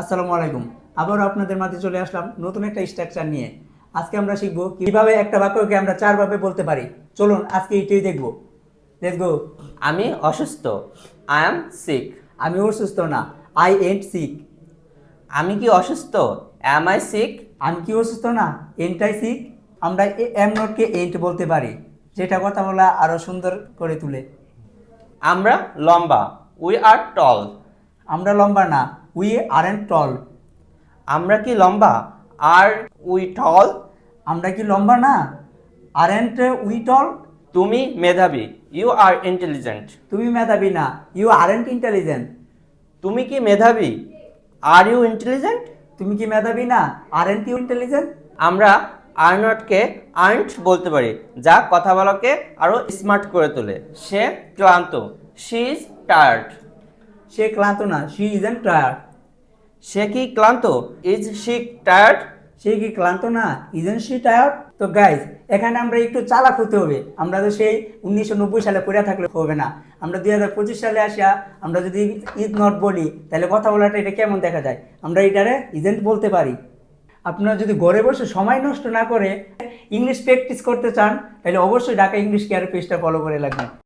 আসসালামু আলাইকুম। আবারও আপনাদের মাঝে চলে আসলাম নতুন একটা স্ট্রাকচার নিয়ে। আজকে আমরা শিখব কীভাবে একটা বাক্যকে আমরা চারভাবে বলতে পারি। চলুন আজকে এটাই দেখব। লেটস গো আমি অসুস্থ। আই এম সিক আমি অসুস্থ না। আই এন্ট সিক আমি কি অসুস্থ? অ্যাম আই সিক আমি কি অসুস্থ না? এন্টাই সিক আমরা এম নটকে এন্ট বলতে পারি। যেটা কথা বলা আরও সুন্দর করে তুলে। আমরা লম্বা। উই আর টল আমরা লম্বা না। উই আর এন্ড টল আমরা কি লম্বা? আর উই টল আমরা কি লম্বা না? আর এন্ড উই টল তুমি মেধাবী। ইউ আর ইন্টেলিজেন্ট তুমি মেধাবী না। ইউ আর এন্ট ইন্টেলিজেন্ট তুমি কি মেধাবী? আর ইউ ইন্টেলিজেন্ট তুমি কি মেধাবী না? আর এন্ট ইউ ইন্টেলিজেন্ট আমরা আর নটকে আর্নট বলতে পারি। যা কথা বলাকে আরও স্মার্ট করে তোলে। সে ক্লান্ত। শি ইজ টায়ার্ড সে ক্লান্ত না। শি ইজেন টায়ার্ড সে কি ক্লান্ত? ইজ শি টায়ার্ড সে কি ক্লান্ত না? ইজেন শি টায়ার্ড তো গাইজ এখানে আমরা একটু চালাক হতে হবে। আমরা তো সেই উনিশশো নব্বই সালে পড়ে থাকলে হবে না। আমরা দুই হাজার পঁচিশ সালে আসিয়া আমরা যদি ইজ নট বলি, তাহলে কথা বলাটা এটা কেমন দেখা যায়? আমরা এটারে ইজেন্ট বলতে পারি। আপনারা যদি ঘরে বসে সময় নষ্ট না করে ইংলিশ প্র্যাকটিস করতে চান, তাহলে অবশ্যই ঢাকা ইংলিশ কেয়ার পেজটা ফলো করে রাখবেন।